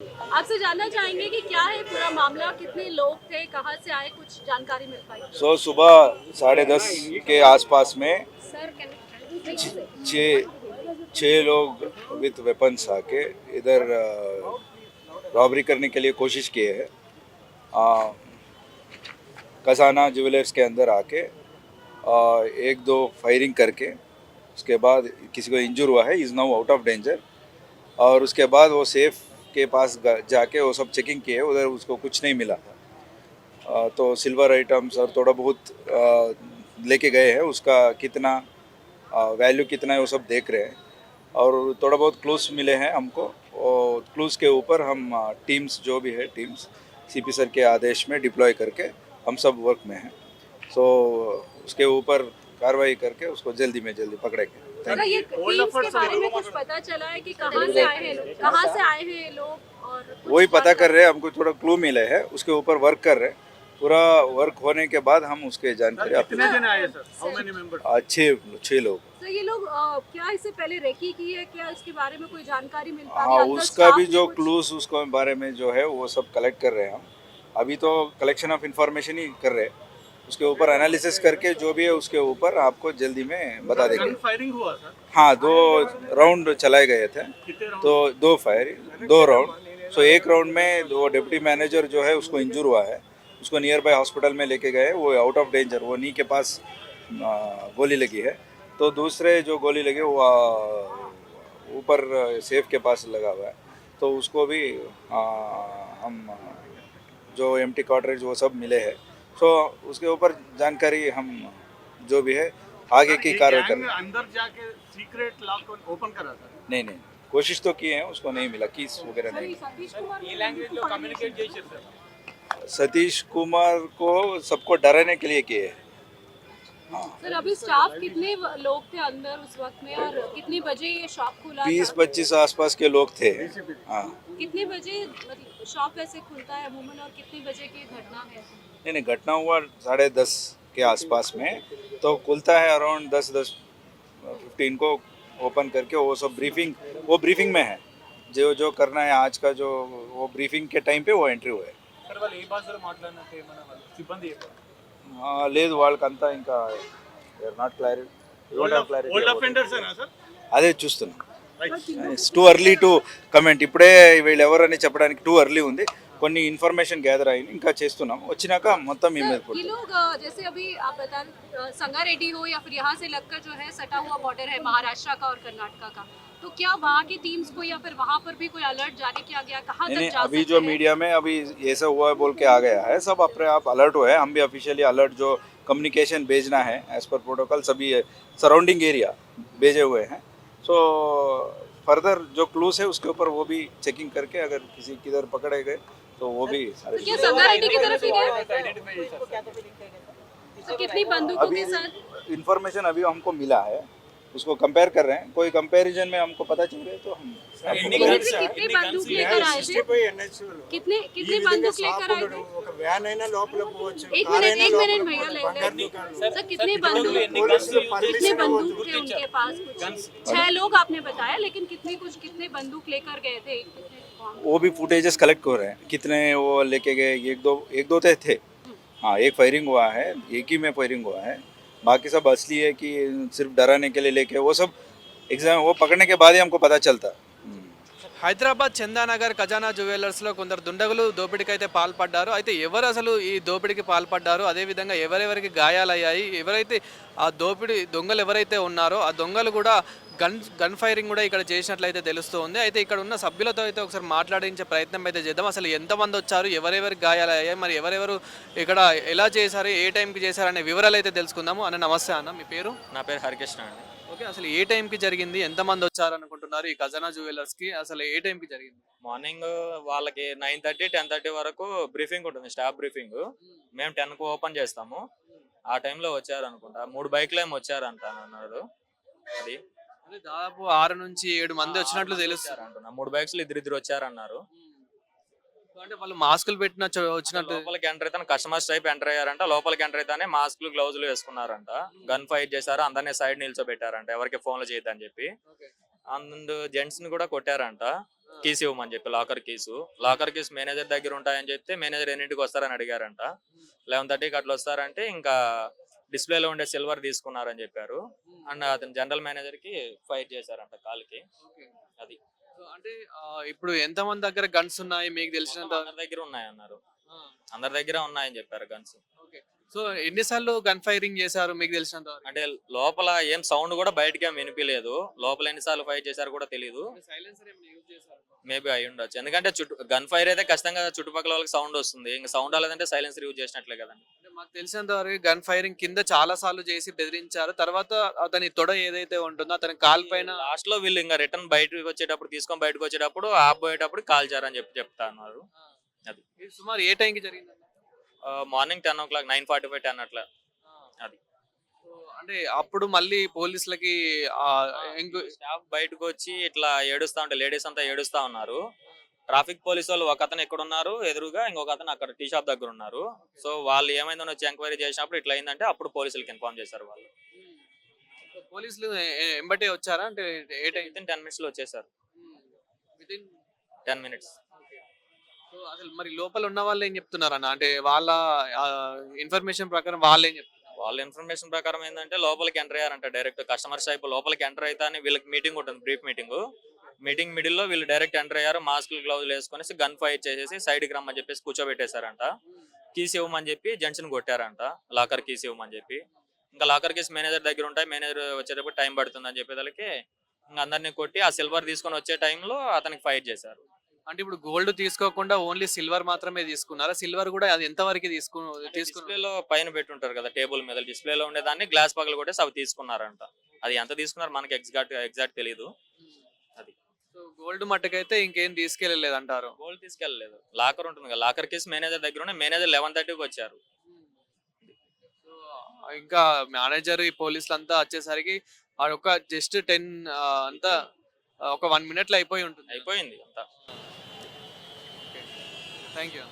आपसे जानना चाहेंगे कि क्या है पूरा मामला कितने लोग थे कहाँ से आए कुछ जानकारी मिल पाई? सो so, सुबह साढ़े दस के आसपास में छः लोग विथ वेपन्स आके इधर रॉबरी करने के लिए कोशिश किए हैं। आ, खजाना ज्वेलर्स के अंदर आके आ, एक दो फायरिंग करके उसके बाद किसी को इंजर हुआ है is now out of danger और उसके बाद वो सेफ़ के पास जाके वो सब चेकिंग किए, उधर उसको कुछ नहीं मिला। था तो सिल्वर आइटम्स और थोड़ा बहुत लेके गए हैं, उसका कितना वैल्यू कितना है, वो सब देख रहे हैं। और थोड़ा बहुत क्लूज मिले हैं हमको, और क्लूज के ऊपर हम टीम्स जो भी है टीम्स सीपी सर के आदेश में डिप्लॉय करके हम सब वर्क में हैं। सो उसके ऊपर कार्रवाई करके उसको जल्दी में जल्दी पकड़ेंगे। सर ये टीम्स के बारे में कुछ पता चला है कि कहाँ से आए हैं लोग? कहाँ से आए हैं ये लोग और वही पता कर रहे हैं हमको थोड़ा क्लू मिले है उसके ऊपर वर्क कर रहे हैं। पूरा वर्क होने के बाद हम उसके जानकारी आपको कितने जने आए सर हाउ मेनी मेंबर्स आ, छः छः लोग। सर ये लोग क्या इससे पहले रेकी की है? क्या इसके बारे में कोई जानकारी मिल पा रही हाँ है? उसका भी जो क्लूज उसको बारे में जो है वो सब कलेक्ट कर रहे हैं हम। अभी तो कलेक्शन ऑफ़ इंफॉर्मेशन ही कर रहे हैं। उसके ऊपर एनालिसिस करके जो भी है उसके ऊपर आपको जल्दी में बता देंगे। फायरिंग हुआ सर हाँ दो राउंड चलाए गए थे। तो दो फायर दो राउंड सो एक राउंड में वो डिप्टी मैनेजर जो है उसको इंजर हुआ है। उसको नियर बाय हॉस्पिटल में लेके गए। वो आउट ऑफ़ डेंजर वो नी के पास गोली लगी है। तो दूसरे जो गोली लगी वो ऊपर सेफ़ के पास लगा हुआ है। तो उसको भी आ, हम जो एम टी वो सब मिले हैं। सो उसके ऊपर जानकारी हम जो भी है आगे की कार्रवाई कर अंदर जाके सीक्रेट लॉक ओपन करा था। नहीं नहीं कोशिश तो किए हैं उसको नहीं मिला कीस वगैरह नहीं। सतीश कुमार को सबको डराने के लिए किए। हाँ। सर अभी स्टाफ कितने लोग थे अंदर उस वक्त में और कितने बजे ये शॉप खुला बीस पच्चीस आसपास के लोग थे। हाँ। कितने बजे मतलब शॉप वैसे खुलता है अमूमन और कितने बजे की घटना है नहीं नहीं घटना हुआ साढ़े दस के आसपास में तो खुलता है अराउंड दस दस फिफ्टीन को ओपन करके वो सब ब्रीफिंग वो ब्रीफिंग में है जो जो करना है आज का जो वो ब्रीफिंग के टाइम पे वो ఎంట్రీ हुआ है సార్ వాళ్ళు ఏ భాషలో మాట్లాడినట్టు ఏమన్నా వాళ్ళు సిబ్బంది ఆ, లేదు వాళ్ళకంతా ఇంకా not clarity old clarity offenders ఏనా సార్ అదే చూస్తున్నాం టూ అర్లీ టు కమెంట్ ఇప్పుడే వీళ్ళు ఎవరని చెప్పడానికి టూ అర్లీ ఉంది కొన్ని ఇన్ఫర్మేషన్ గ్యాదర్ అయింది ఇంకా చేస్తున్నాం వచ్చినాక మొత్తం మీ మీద ये लोग अ, जैसे अभी आप बता रहे, अ, संगारेड्डी हो या फिर यहाँ से लगकर जो है सटा हुआ बॉर्डर है महाराष्ट्र का और कर्नाटका का तो क्या वहाँ की टीम्स को या फिर वहाँ पर भी कोई अलर्ट जारी किया गया कहाँ नहीं तक नहीं जा अभी सकते जो हैं? मीडिया में अभी ऐसा हुआ है बोल के आ गया है सब अपने आप अलर्ट हुए हैं हम भी ऑफिशियली अलर्ट जो कम्युनिकेशन भेजना है एज पर प्रोटोकॉल सभी सराउंडिंग एरिया भेजे हुए हैं सो फर्दर जो क्लूज है उसके ऊपर वो भी चेकिंग करके अगर किसी किधर पकड़े गए तो वो भी तो क्या संगारेड्डी की तरफ़ ही? गए तो कितनी बंदूकों अभी के साथ? इंफॉर्मेशन अभी हमको मिला है। उसको कंपेयर कर रहे हैं। कोई कंपैरिजन में हमको पता चल रहा है तो हम कितने बंदूक लेकर आए थे? कितने कितने बंदूक लेकर आए थे? एक मिनट एक मिनट भैया सर कितने बंदूक कितने बंदूक थे उनके पास कुछ छह लोग आपने बताया लेकिन कितने कुछ कितने बंदूक लेकर गए थे? वो भी फुटेजेस कलेक्ट हो रहे हैं। कितने वो लेके गए? एक दो एक दो तो थे। हाँ एक फायरिंग हुआ है एक ही में फायरिंग हुआ है। बाकी सब असली है कि सिर्फ डराने के लिए लेके वो सब एग्जाम वो पकड़ने के बाद ही हमको पता चलता हम्म। హైదరాబాద్ చందానగర్ ఖజానా జ్యువెలర్స్లో కొందరు దుండగులు దోపిడీకి అయితే పాల్పడ్డారు అయితే ఎవరు అసలు ఈ దోపిడీకి పాల్పడ్డారు అదేవిధంగా ఎవరెవరికి గాయాలయ్యాయి ఎవరైతే ఆ దోపిడీ దొంగలు ఎవరైతే ఉన్నారో ఆ దొంగలు కూడా గన్ గన్ ఫైరింగ్ కూడా ఇక్కడ చేసినట్లయితే తెలుస్తుంది. అయితే ఇక్కడ ఉన్న సభ్యులతో అయితే ఒకసారి మాట్లాడించే ప్రయత్నం అయితే చేద్దాం. అసలు ఎంతమంది వచ్చారు ఎవరెవరికి గాయాలయ్యాయి మరి ఎవరెవరు ఇక్కడ ఎలా చేశారు ఏ టైంకి చేశారు అనే వివరాలు అయితే తెలుసుకుందాము. అన్న నమస్తే అన్న మీ పేరు? నా పేరు హరికృష్ణ అండి. ఓకే అసలు ఏ టైంకి జరిగింది ఎంతమంది వచ్చారు అనుకుంటున్నారు ఈ ఖజానా జ్యువెలర్స్కి? అసలు ఏ టైంకి జరిగింది? మార్నింగ్ వాళ్ళకి నైన్ థర్టీ టెన్ థర్టీ వరకు బ్రీఫింగ్ ఉంటుంది స్టాఫ్ బ్రీఫింగ్. మేము టెన్కు ఓపెన్ చేస్తాము. ఆ టైంలో వచ్చారు అనుకుంటా మూడు బైక్లు ఏమో వచ్చారంట అన్నాడు. అది అంటే దాదాపు ఆరు నుంచి ఏడు మంది వచ్చినట్లు అంటున్నా మూడు బైక్స్ ఇద్దరు ఇద్దరు వచ్చారన్నారు. అంటే వాళ్ళు మాస్కులు పెట్టిన వచ్చినట్టు లోపలికి ఎంటర్ అయితే కస్టమర్స్ టైప్ ఎంటర్ అయ్యారంట. లోపలికి ఎంటర్ అయితేనే మాస్క్లు గ్లౌజులు వేసుకున్నారంట. గన్ ఫైట్ చేశారు. అందరినీ సైడ్ నిల్చోబెట్టారంట. ఎవరికి ఫోన్లు చేయొద్దని చెప్పి. అండ్ జెంట్స్ని కూడా కొట్టారంట. కీస్ ఇవ్వమని చెప్పి locker keys locker keys manager దగ్గర ఉంటాయని చెప్తే మేనేజర్ ఎన్నింటికి వస్తారని అడిగారంట. లెవెన్ థర్టీకి అట్లా వస్తారంటే ఇంకా డిస్ప్లేలో ఉండే సిల్వర్ తీసుకున్నారని చెప్పారు. అండ్ అతను జనరల్ మేనేజర్కి ఫైట్ చేశారంట కాల్కి. అది. సో అంటే ఆ, ఇప్పుడు ఎంత మంది దగ్గర గన్స్ ఉన్నాయి మీకు తెలిసినంత అందరి దగ్గర ఉన్నాయన్నారు అందరి దగ్గర ఉన్నాయని చెప్పారు గన్స్. సో ఎన్నిసార్లు గన్ ఫైరింగ్ చేశారు మీకు తెలిసినంత? అంటే లోపల ఏం సౌండ్ కూడా బయటకి ఏం వినిపించలేదు లోపల ఎన్నిసార్లు ఫైట్ చేశారు కూడా తెలియదు సైలెన్సర్ ఏమైనా యూజ్ చేశారు? మేబీ అయి ఉండొచ్చు. ఎందుకంటే చుట్టూ గన్ ఫైర్ అయితే ఖచ్చితంగా చుట్టుపక్కల వాళ్ళకి సౌండ్ వస్తుంది. ఇంకా సౌండ్ రాలేదంటే సైలెన్స్ యూజ్ చేసినట్లే కదండి. అంటే మాకు తెలిసినంత వరకు గన్ ఫైరింగ్ కింద చాలా సార్లు చేసి బెదిరించారు. తర్వాత అతని తొడ ఏదైతే ఉంటుందో అతని కాల్ పైన లాస్ట్లో వీళ్ళు ఇంకా రిటర్న్ బయటకు వచ్చేటప్పుడు తీసుకొని బయటకు వచ్చేటప్పుడు ఆపోయేటప్పుడు కాల్చారని చెప్పి చెప్తాన్నారు. అది. ఇది సుమారు ఏ టైంకి జరిగింది morning ten o'clock nine forty five ten అట్లా. అది. అంటే అప్పుడు మళ్ళీ పోలీసులకి స్టాఫ్ బయటకు వచ్చి ఇట్లా ఏడుస్తా ఉంటే లేడీస్ అంతా ఏడుస్తా ఉన్నారు. ట్రాఫిక్ పోలీస్ వాళ్ళు ఒక అతను ఎక్కడ ఉన్నారు ఎదురుగా ఇంకొక అతను అక్కడ టీ షాప్ దగ్గర ఉన్నారు. సో వాళ్ళు ఏమైందని వచ్చి ఎంక్వైరీ చేసినప్పుడు ఇట్లా అయిందంటే అప్పుడు పోలీసులకి ఇన్ఫార్మ్ చేశారు వాళ్ళు. సో పోలీసులు ఎంబటే వచ్చారా? అంటే ఏ టైం విత్ ఇన్ టెన్ మినిట్స్లో వచ్చేసారు వితిన్ టెన్ మినిట్స్ సో అసలు మరి లోపల ఉన్న వాళ్ళు ఏం చెప్తున్నారు అన్న అంటే వాళ్ళ ఇన్ఫర్మేషన్ ప్రకారం వాళ్ళు ఏం చెప్తున్నారు వాళ్ళ ఇన్ఫర్మేషన్ ప్రకారం ఏంటంటే లోపలికి ఎంటర్ అయ్యారంట డైరెక్ట్ కస్టమర్ సైప్ లోపలికి ఎంటర్ అయితే అని వీళ్ళకి మీటింగ్ ఉంటుంది బ్రీఫ్ మీటింగ్ మీటింగ్ మిడిల్లో వీళ్ళు డైరెక్ట్ ఎంటర్ అయ్యారు మాస్కులు గ్లౌజులు వేసుకొని గన్ ఫైర్ చేసేసి సైడ్కి రమ్మని చెప్పేసి కూర్చోబెట్టేశారంట. కీస్ ఇవ్వమని చెప్పి జంక్షన్ కొట్టారంట. లాకర్ కీస్ ఇవ్వమని చెప్పి. ఇంకా లాకర్ కీస్ మేనేజర్ దగ్గర ఉంటాయి మేనేజర్ వచ్చేటప్పుడు టైం పడుతుంది అని చెప్పేదానికి ఇంకా అందరినీ కొట్టి ఆ సిల్వర్ తీసుకొని వచ్చే టైంలో అతనికి ఫైట్ చేశారు. అంటే ఇప్పుడు గోల్డ్ తీసుకోకుండా ఓన్లీ సిల్వర్ మాత్రమే తీసుకున్నారా? సిల్వర్ కూడా అది ఎంత వరకు తీసుకు డిస్ప్లేలో పైన పెట్టుంటారు కదా టేబుల్ మీద. డిస్ప్లేలో ఉండేదాన్ని గ్లాస్ పగలు కొట్టేసి అవి తీసుకున్నారంట. అది ఎంత తీసుకున్నారు మనకి ఎగ్జాక్ట్ ఎగ్జాక్ట్ తెలియదు గోల్డ్ మట్టుకైతే ఇంకేం తీసుకెళ్ళలేదు అంటారు గోల్డ్ తీసుకెళ్ళలేదు. లాకర్ ఉంటుంది కదా లాకర్ కేసు మేనేజర్ దగ్గర ఉన్న మేనేజర్ లెవెన్ థర్టీకి వచ్చారు. ఇంకా మేనేజర్ ఈ పోలీసులు అంతా వచ్చేసరికి ఒక జస్ట్ టెన్ అంతా ఒక వన్ మినిట్లో అయిపోయి ఉంటుంది. అయిపోయింది అంతా. Thank you.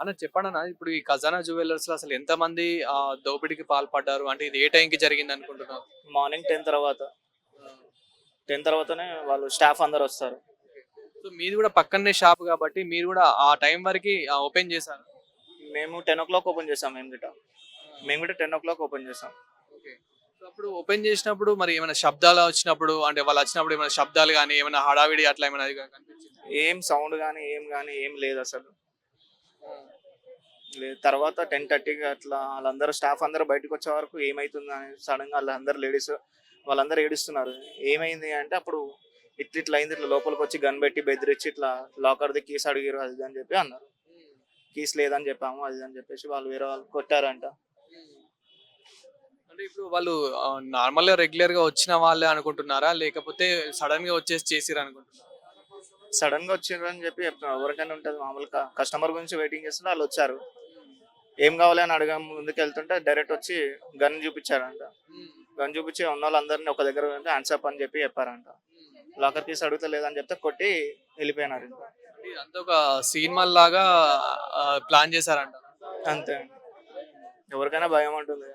అన్న చెప్పండి అన్న ఇప్పుడు ఈ ఖజానా జ్యువెలర్స్లో అసలు ఎంత మంది ఆ దోపిడీకి పాల్పడ్డారు? అంటే ఇది ఏ టైంకి జరిగింది అనుకుంటున్నారు మార్నింగ్ టెన్ తర్వాత. టెన్ తర్వాతనే వాళ్ళు స్టాఫ్ అందరు వస్తారు. సో మీది కూడా పక్కనే షాప్ కాబట్టి మీరు కూడా ఆ టైం వరకు ఓపెన్ చేశారు? మేము టెన్ ఓ క్లాక్ ఓపెన్ చేసాం మేము గిట్ట మేము కూడా టెన్ ఓ క్లాక్ ఓపెన్ చేసాం సో అప్పుడు ఓపెన్ చేసినప్పుడు మరి ఏమైనా శబ్దాలు వచ్చినప్పుడు అంటే వాళ్ళు వచ్చినప్పుడు ఏమైనా శబ్దాలు కానీ ఏమైనా హడావిడి అట్లా ఏమైనా ఏం సౌండ్ కానీ ఏం కానీ ఏం లేదు అసలు. లేదు తర్వాత టెన్ థర్టీకి అట్లా వాళ్ళందరూ స్టాఫ్ అందరూ బయటకు వచ్చే వరకు ఏమైతుంది అని సడన్గా వాళ్ళందరూ లేడీస్ వాళ్ళందరూ ఏడుస్తున్నారు. ఏమైంది అంటే అప్పుడు ఇట్లా ఇట్లా అయింది ఇట్లా లోపలికి వచ్చి గన్ పెట్టి బెదిరించి ఇట్లా లాకర్ది కీస్ అడిగారు అది అని చెప్పి అన్నారు. కీస్ లేదని చెప్పాము అది అని చెప్పేసి వాళ్ళు వేరే వాళ్ళు కొట్టారంట. అంటే ఇప్పుడు వాళ్ళు నార్మల్గా రెగ్యులర్గా వచ్చిన వాళ్ళే అనుకుంటున్నారా? లేకపోతే సడన్గా వచ్చేసి చేసిరు అనుకుంటున్నారా? సడన్గా వచ్చిండ్రు అని చెప్పి చెప్తున్నారు ఎవరికైనా ఉంటుంది మామూలుగా కస్టమర్ గురించి వెయిటింగ్ చేస్తుంటే వాళ్ళు వచ్చారు. ఏం కావాలి అని అడగ ముందుకు వెళ్తుంటే డైరెక్ట్ వచ్చి గన్ చూపించారంట. గన్ చూపించి ఉన్న వాళ్ళందరినీ ఒక దగ్గర ఆన్సర్ అని చెప్పి చెప్పారంట. లాకర్ తీసి అడుగుతా లేదని చెప్తే కొట్టి వెళ్ళిపోయినారు ఇదంతా ఒక సినిమా లాగా ప్లాన్ చేశారంట. అంతే ఎవరికైనా భయం ఉంటుంది.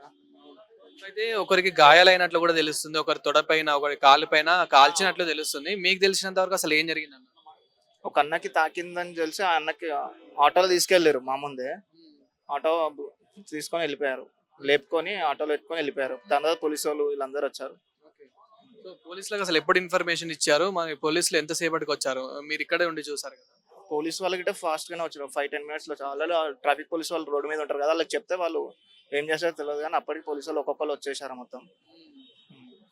అయితే ఒకరికి గాయాలైనట్లు కూడా తెలుస్తుంది ఒకరి తొడ పైన ఒకరి కాలు పైన కాల్చినట్లు తెలుస్తుంది. మీకు తెలిసినంత వరకు అసలు ఏం జరిగిందన్న ఒక అన్నకి తాకిందని తెలిసి ఆ అన్నకి ఆటోలో తీసుకెళ్ళారు మా ముందే. ఆటో తీసుకొని వెళ్ళిపోయారు. లేపుకొని ఆటోలో ఎత్తుకొని వెళ్ళిపోయారు. దాని తర్వాత పోలీసు వాళ్ళు వీళ్ళందరూ వచ్చారు. సో పోలీసులకు అసలు ఎప్పుడు ఇన్ఫర్మేషన్ ఇచ్చారు? మన పోలీసులు ఎంతసేపటికి వచ్చారు? మీరు ఇక్కడే ఉండి చూసారు కదా? పోలీస్ వాళ్ళకి ఫాస్ట్ గానే వచ్చారు ఫైవ్ టెన్ మినిట్స్లో ఆల్రెడీ ట్రాఫిక్ పోలీస్ వాళ్ళు రోడ్డు మీద ఉంటారు కదా వాళ్ళకి చెప్తే వాళ్ళు ఏం చేస్తారో తెలియదు కానీ అప్పటికి పోలీసు వాళ్ళు ఒక్కొక్కరు వచ్చేసారు మొత్తం.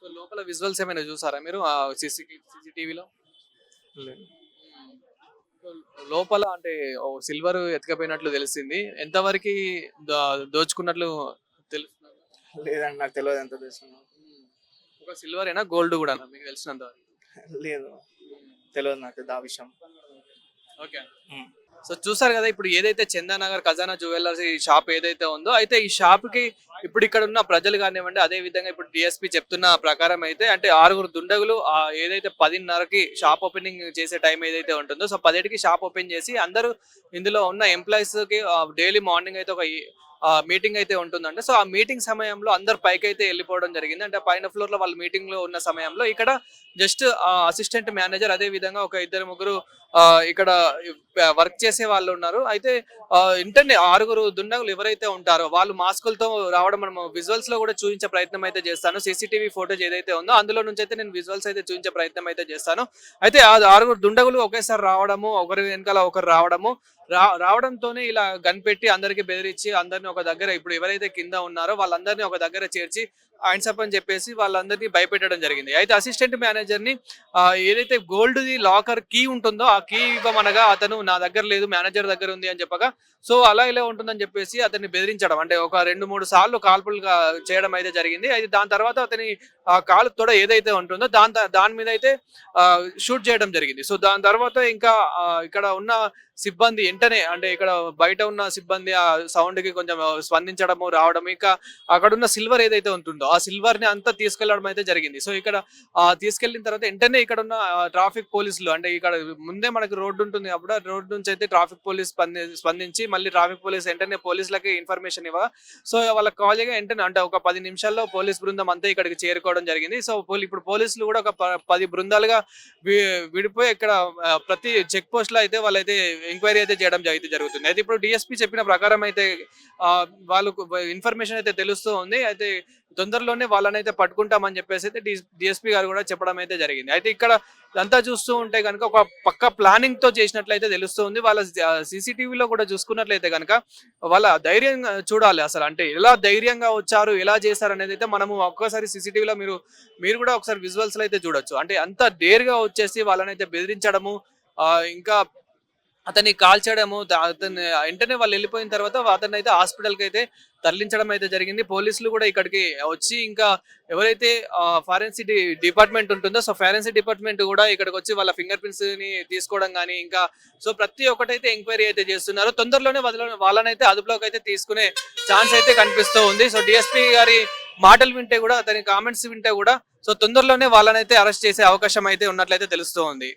సో లోపల విజువల్స్ ఏమైనా చూసారా మీరు ఆ సీసీ సీసీటీవీలో? లోపల అంటే సిల్వర్ ఎత్తుకపోయినట్లు తెలిసింది. ఎంతవరకు దోచుకున్నట్లు లేదండి నాకు తెలియదు ఎంత తీసుకున్నా. ఒక సిల్వర్ అయినా గోల్డ్ కూడా మీకు తెలిసినంత లేదు తెలియదు నాకు ఆ విషయం. ఓకే. సో చూసారు కదా ఇప్పుడు ఏదైతే చందానగర్ ఖజానా జ్యువెలర్స్ ఈ షాప్ ఏదైతే ఉందో అయితే ఈ షాప్కి ఇప్పుడు ఇక్కడ ఉన్న ప్రజలు కానివ్వండి అదే విధంగా ఇప్పుడు డిఎస్పి చెప్తున్న ప్రకారం అయితే అంటే ఆరుగురు దుండగులు ఆ ఏదైతే పదిన్నరకి షాప్ ఓపెనింగ్ చేసే టైం ఏదైతే ఉంటుందో సో పదిహేడుకి షాప్ ఓపెన్ చేసి అందరూ ఇందులో ఉన్న ఎంప్లాయీస్కి డైలీ మార్నింగ్ అయితే ఒక మీటింగ్ అయితే ఉంటుందండి సో ఆ మీటింగ్ సమయంలో అందరు పైకి అయితే వెళ్ళిపోవడం జరిగింది. అంటే పైన ఫ్లోర్లో వాళ్ళ మీటింగ్లో ఉన్న సమయంలో ఇక్కడ జస్ట్ అసిస్టెంట్ మేనేజర్ అదే విధంగా ఒక ఇద్దరు ముగ్గురు ఆ, ఇక్కడ వర్క్ చేసే వాళ్ళు ఉన్నారు. అయితే ఇంటర్నే ఆరుగురు దుండగులు ఎవరైతే ఉంటారో వాళ్ళు మాస్కులతో రావడం మనం విజువల్స్లో కూడా చూపించే ప్రయత్నం అయితే చేస్తాను. సీసీటీవీ ఫోటోజ్ ఏదైతే ఉందో అందులో నుంచి అయితే నేను విజువల్స్ అయితే చూపించే ప్రయత్నం అయితే చేస్తాను. అయితే ఆ ఆరుగురు దుండగులు ఒకేసారి రావడము ఒకరి వెనకాల ఒకరు రావడము రా రావడంతోనే ఇలా గన్ పెట్టి అందరికి బెదిరించి అందరిని ఒక దగ్గర ఇప్పుడు ఎవరైతే కింద ఉన్నారో వాళ్ళందరినీ ఒక దగ్గర చేర్చి ఆయన్సప్ అని చెప్పేసి వాళ్ళందరినీ భయపెట్టడం జరిగింది. అయితే అసిస్టెంట్ మేనేజర్ని ఏదైతే గోల్డ్ ది లాకర్ కీ ఉంటుందో ఆ కీ ఇవ్వమనగా అతను నా దగ్గర లేదు మేనేజర్ దగ్గర ఉంది అని చెప్పగా సో అలా ఇలా ఉంటుందని చెప్పేసి అతన్ని బెదిరించడం. అంటే ఒక రెండు మూడు సార్లు కాల్పులు చేయడం అయితే జరిగింది. అయితే దాని తర్వాత అతని కాలు తొడ ఏదైతే ఉంటుందో దాని దాని మీద అయితే షూట్ చేయడం జరిగింది. సో దాని తర్వాత ఇంకా ఇక్కడ ఉన్న సిబ్బంది వెంటనే అంటే ఇక్కడ బయట ఉన్న సిబ్బంది ఆ సౌండ్కి కొంచెం స్పందించడము రావడం ఇంకా అక్కడ ఉన్న సిల్వర్ ఏదైతే ఉంటుందో ఆ సిల్వర్ని అంతా తీసుకెళ్ళడం అయితే జరిగింది. సో ఇక్కడ తీసుకెళ్ళిన తర్వాత వెంటనే ఇక్కడ ఉన్న ట్రాఫిక్ పోలీసులు అంటే ఇక్కడ ముందే మనకి రోడ్డు ఉంటుంది అప్పుడు రోడ్డు నుంచి అయితే ట్రాఫిక్ పోలీస్ స్పందించి మళ్ళీ ట్రాఫిక్ పోలీస్ వెంటనే పోలీసులకి ఇన్ఫర్మేషన్ ఇవ్వ. సో వాళ్ళకి కాల్ చేయగా వెంటనే అంటే ఒక పది నిమిషాల్లో పోలీస్ బృందం అంతా ఇక్కడికి చేరుకోవడం జరిగింది. సో ఇప్పుడు పోలీసులు కూడా ఒక ప- పది బృందాలుగా విడిపోయి ఇక్కడ ప్రతి చెక్ పోస్ట్లో అయితే వాళ్ళైతే ఎంక్వైరీ అయితే చేయడం అయితే జరుగుతుంది. అయితే ఇప్పుడు డిఎస్పీ చెప్పిన ప్రకారం అయితే వాళ్ళకు ఇన్ఫర్మేషన్ అయితే తెలుస్తూ ఉంది. అయితే తొందరలోనే వాళ్ళని అయితే పట్టుకుంటామని చెప్పేసి అయితే డిఎస్పీ గారు కూడా చెప్పడం అయితే జరిగింది. అయితే ఇక్కడ అంతా చూస్తూ ఉంటే కనుక ఒక పక్క ప్లానింగ్తో చేసినట్లయితే తెలుస్తుంది వాళ్ళ సీసీటీవీలో కూడా చూసుకున్నట్లయితే కనుక వాళ్ళ ధైర్యం చూడాలి అసలు. అంటే ఎలా ధైర్యంగా వచ్చారు ఎలా చేశారు అనేది అయితే మనము ఒక్కసారి సీసీటీవీలో మీరు మీరు కూడా ఒకసారి విజువల్స్లో అయితే చూడొచ్చు. అంటే అంత డేర్గా వచ్చేసి వాళ్ళని అయితే బెదిరించడము ఇంకా అతన్ని కాల్చడము అతన్ని వెంటనే వాళ్ళు వెళ్ళిపోయిన తర్వాత అతన్ని అయితే హాస్పిటల్కి అయితే తరలించడం అయితే జరిగింది. పోలీసులు కూడా ఇక్కడికి వచ్చి ఇంకా ఎవరైతే ఫారెన్సిక్ డిపార్ట్మెంట్ ఉంటుందో సో ఫారెన్సిక్ డిపార్ట్మెంట్ కూడా ఇక్కడికి వచ్చి వాళ్ళ ఫింగర్ ప్రింట్స్ని తీసుకోవడం కానీ ఇంకా సో ప్రతి ఒక్కటైతే ఎంక్వైరీ అయితే చేస్తున్నారు. తొందరలోనే వదల వాళ్ళనైతే అదుపులోకి అయితే తీసుకునే ఛాన్స్ అయితే కనిపిస్తూ ఉంది. సో డిఎస్పీ గారి మాటలు వింటే కూడా అతని కామెంట్స్ వింటే కూడా సో తొందరలోనే వాళ్ళనైతే అరెస్ట్ చేసే అవకాశం అయితే ఉన్నట్లయితే తెలుస్తూ ఉంది.